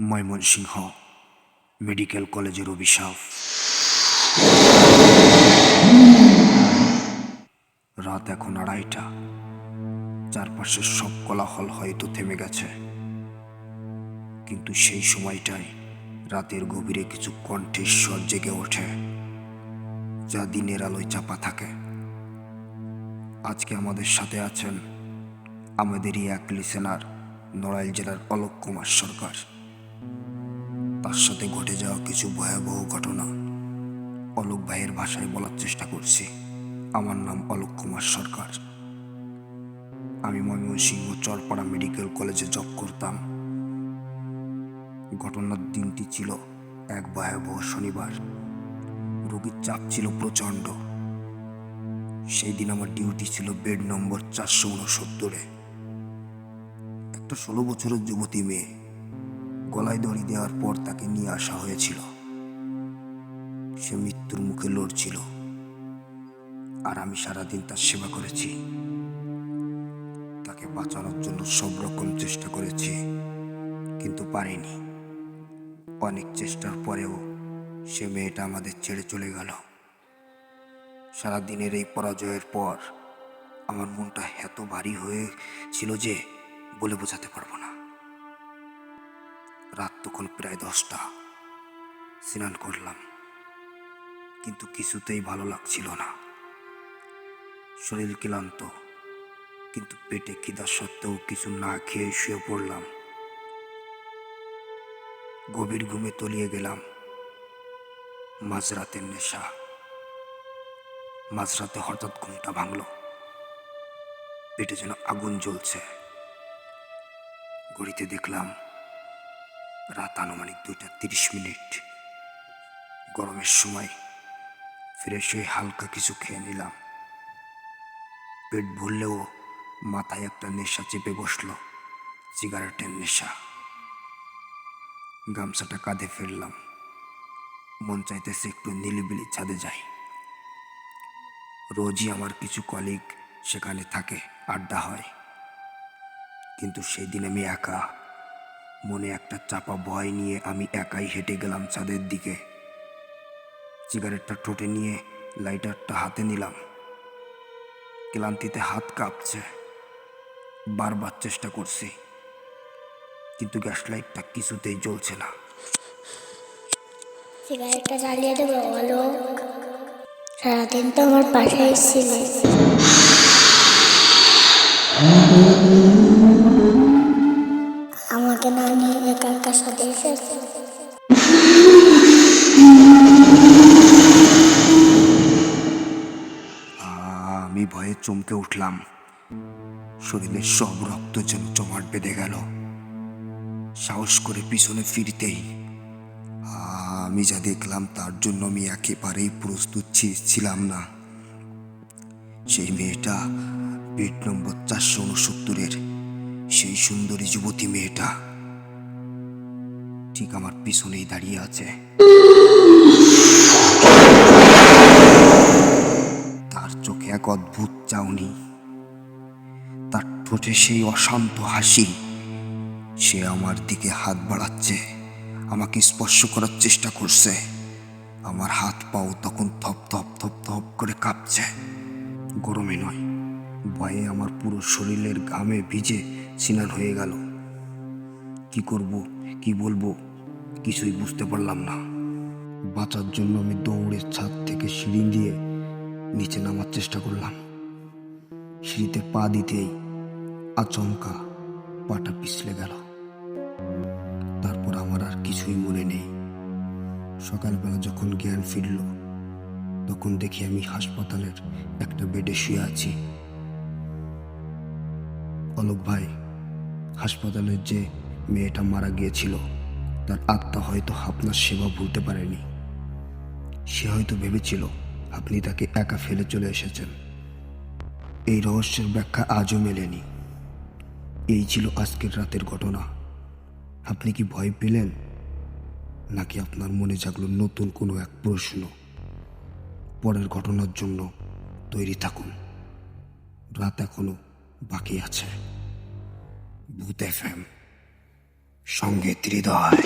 Mymensingh medical কলেজের অভিশাপ। রাত এখন আড়াইটা। চারপাশের সব কোলাহল হয়তো থেমে গেছে। কিন্তু সেই সময়টায় রাতের গভীরে কিছু কণ্ঠেশ্বর জেগে ওঠে, যা দিনের আলোয় চাপা থাকে। আজকে আমাদের সাথে আছেন আমাদেরই এক লিসেনার নড়াইল জেলার অলোক কুমার সরকার। তার সাথে ঘটে যাওয়া কিছু ভয়াবহ ঘটনা অলোক ভাইয়ের ভাষায় বলার চেষ্টা করছি। আমার নাম অলোক কুমার সরকার। আমি ময়মনসিংহ চরপাড়া মেডিকেল কলেজে জব করতাম। ঘটনার দিনটি ছিল এক ভয়াবহ শনিবার। রোগীর চাপ ছিল প্রচণ্ড। সেই দিন আমার ডিউটি ছিল বেড নম্বর চারশো উনসত্তরে। একটা ষোলো বছরের যুবতী মেয়ে। গলায় দড়ি দেওয়ার পর তাকে নিয়ে আসা হয়েছিল। সে মৃত্যুর মুখে লড়ছিল। আর আমি সারাদিন তার সেবা করেছি। তাকে বাঁচানোর জন্য সব রকম চেষ্টা করেছি, কিন্তু পারিনি। অনেক চেষ্টার পরেও সে মেয়েটা আমাদের ছেড়ে চলে গেল। সারাদিনের এই পরাজয়ের পর আমার মনটা এত ভারী হয়েছিল যে বলে বোঝাতে পারব রাত তখন প্রায় দশটা। স্নান করলাম। কিন্তু কিছুতেই ভালো লাগছিল না। শরীর ক্লান্ত, কিন্তু পেটে খিদা সত্ত্বেও কিছু না খেয়ে শুয়ে পড়লাম। গভীর ঘুমে তলিয়ে গেলাম। মাঝরাতের নেশা। মাঝরাতে হঠাৎ ঘুমটা ভাঙল। পেটে যেন আগুন জ্বলছে। ঘড়িতে দেখলাম রাত আনুমানিক দুইটা তিরিশ মিনিট। গরমের সময় ফ্রেশ হয়ে হালকা কিছু খেয়ে নিলাম। পেট ভরলেও মাথায় একটা নেশা চেপে বসল, সিগারেটের নেশা। গামছাটা কাঁধে ফেললাম। মন চাইতেছে একটু নিলিবিলি ছাদে যাই। রোজই আমার কিছু কলিগ সেখানে থাকে, আড্ডা হয়। কিন্তু সেই দিন আমি একা মনে একটা চাপা ভয় নিয়ে আমি একাই হেঁটে গেলাম ছাদের দিকে। সিগারেটটা ঠোঁটে নিয়ে লাইটারটা হাতে নিলাম। ক্লান্তিতে হাত কাঁপছে। বারবার চেষ্টা করছি। কিন্তু গ্যাস লাইটটা কিছুতেই জ্বলছে না। সারাদিন তো আমার পাশেই ছিলে। আমি ভয়ে চমকে উঠলাম। শরীরের সব রক্ত যেন জমাট বেঁধে গেল। সাহস করে পিছনে ফিরতেই, আমি যা দেখলাম তার জন্য আমি একেবারেই প্রস্তুত ছিলাম না। সেই মেয়েটা বেড নম্বর চারশো উনসত্তরের, সেই সুন্দরী যুবতী মেয়েটা। ঠিক আমার পিছনেই দাঁড়িয়ে আছে। তার চোখে এক অদ্ভুত চাউনি। তার ঠোঁটে সেই অশান্ত হাসি। সে আমার দিকে হাত বাড়াচ্ছে, আমাকে স্পর্শ করার চেষ্টা করছে। আমার হাত পাও তখন থপ থপ থপ থপ করে কাঁপছে। গরমে নয়, ভয়ে আমার পুরো শরীরের ঘামে ভিজে স্নান হয়ে গেল। কি করব, কি বলব? কিছুই বুঝতে পারলাম না। বাঁচার জন্য আমি দৌড়ে ছাদ থেকে সিঁড়ি দিয়ে নিচে নামার চেষ্টা করলাম। সিঁড়িতে পা দিতেই আচমকা পাটা পিছলে গেল। তারপর আমার আর কিছুই মনে নেই। সকালবেলা যখন জ্ঞান ফিরল, তখন দেখি আমি হাসপাতালের একটা বেডে শুয়ে আছি। অলোক ভাই, হাসপাতালের যে মেয়েটা মারা গিয়েছিল তার আত্মা হয়তো আপনার সেবা ভুলতে পারেনি। সে হয়তো ভেবেছিল আপনি তাকে একা ফেলে চলে এসেছেন। এই রহস্যের ব্যাখ্যা আজও মেলেনি। এই ছিল আজকের রাতের ঘটনা। আপনি কি ভয় পেলেন? নাকি আপনার মনে জাগলো নতুন কোনো এক প্রশ্ন? পরের ঘটনার জন্য তৈরি থাকুন। রাত এখনও বাকি আছে। ভূত এফ সঙ্গে হৃদয়।